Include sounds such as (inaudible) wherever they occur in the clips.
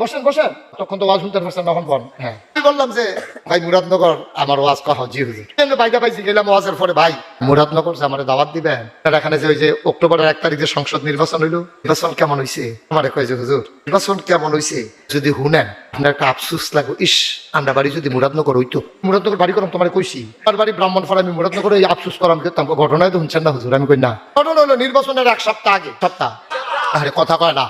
বসেন বসেন। তখন তো ওয়াজ শুনতে পারছেন তখন বল হ্যাঁ। বললাম যে, ভাই, মুরাদনগর আমার ওয়াজ কহ, জি হুজুর। বাইদা পাইছি, গেলাম ওয়াজের পরে, ভাই, মুরাদনগর যে আমার দাওয়াত দিবেন আর এখানে যে ওই যে অক্টোবরের এক তারিখে সংসদ নির্বাচন হইল, নির্বাচন কেমন হইছে? আমার কয় যে, হুজুর, নির্বাচন কেমন হইছে? যদি হুনেন আপনার একটা আফসুস লাগো ইস, আমরা বাড়ি যদি মুরাদনগর হইতো, মুরাদনগর বাড়ি করলাম, তোমার কইছি। আর বাড়ি ব্রাহ্মণ ফলে আমি মুরাদনগর এই আফসুস করাম ঘটনায় তো শুনছেন না, হুজুর, আমি কই না। ঘটনা হলো নির্বাচনের এক সপ্তাহ আগে, সপ্তাহ। আরে, কথা কয় না।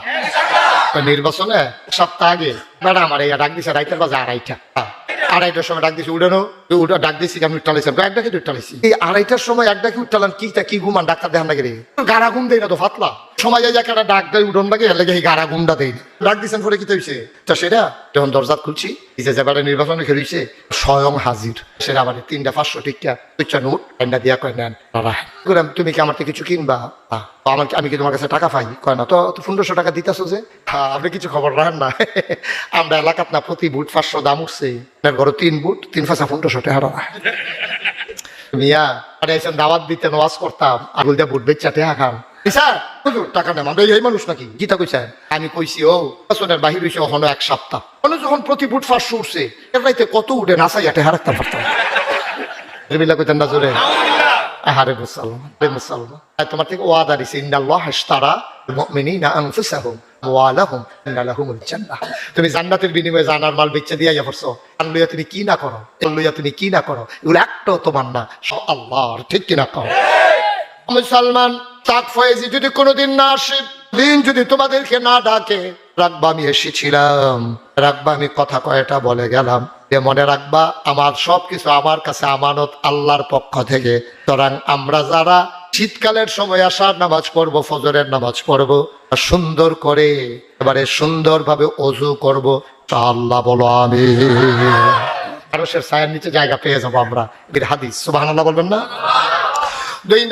নির্বাচনে সপ্তাহ আগে ম্যাডাম আমার ডাক দিছে রাইতের বাজে আড়াইটা। আড়াইটার সময় ডাক দিছি, উঠানো উঠা, ডাক দিছি আমি উঠালাইছিলাম এক ডাকে উঠালাইছি এই আড়াইটার সময় এক ডাকে উঠালাম কি তা কি ঘুমান ডাক্তার দেখান রে গাড়া ঘুম দেয় না তো, ফাতলা। সময় যাই একটা ডাক দেয় উঠন লাগে এর লাগে এই গাড়া ঘুমটা দেয় ডাক দিছেন পরে কি হইছে? তো সেটা যখন দরজা খুলছি এই যে যাবারে নির্বাচনে খেলিছে স্বয়ং হাজির। সেটা আবার তিনটা পাঁচশো টিকা তুচ্ছা নোট এন্ডা দিয়া কয় নেন বললাম, তুমি কি আমার থেকে কিছু কিনবা? আমার আমি কি তোমার কাছে টাকা পাই? কয় না তো পনেরোশো টাকা দিতেছো যে? হ্যাঁ, আপনি কিছু খবর রাখেন না। (laughs) আমরা এলাকাত না প্রতি বুট পাঁচশো দাম উঠছে। আপনার ঘরে তিন বুট তিন পাঁচা পনেরোশো টাকা (laughs) মিয়া আরে দাওয়াত দিতে নওয়াজ করতাম আগুল দিয়ে বুট বেচা টেহা খান স্যার টাকা নেম আমরা এই মানুষ নাকি? গীতা কইছেন আমি কইছি ও আসনের বাহির হইছে এক সপ্তাহ। মানে যখন প্রতি বুট পাঁচশো উঠছে এর রাইতে কত উঠে পারতাম রেবিল্লা কইতেন না জোরে। আহারে মুসলমান রে মুসলমান। তোমার থেকে ওয়াদা দিছে ইন্নাল্লাহ মুমিনিনা আনফুসাহুম ওয়ালাহুম ইন্না লাহুমুল জান্নাহ। তুমি জান্নাতের বিনিময়ে জানার মাল বেচে দিয়া পড়ছো। আর লইয়া তুমি কি না করো? লইয়া তুমি কি না করো? এগুলো একটাও তোমার না সব আল্লাহর ঠিক কি না করো মুসলমান তাক যদি কোনোদিন না আসে, দিন যদি তোমাদেরকে না ডাকে, রাখবা আমি এসেছিলাম। রাখবা আমি কথা কয়টা বলে গেলাম। যে মনে রাখবা, আমার সবকিছু আমার কাছে আমানত আল্লাহর পক্ষ থেকে। সুতরাং আমরা যারা শীতকালের সময় আসার নামাজ পড়ব, ফজরের নামাজ পড়ব, সুন্দর করে, এবারে সুন্দরভাবে অজু করব তা আল্লাহ বলো আমি মানুষের ছায়ের নিচে জায়গা পেয়ে যাব আমরা। এর হাদিস সুবাহ বলবেন না? দুই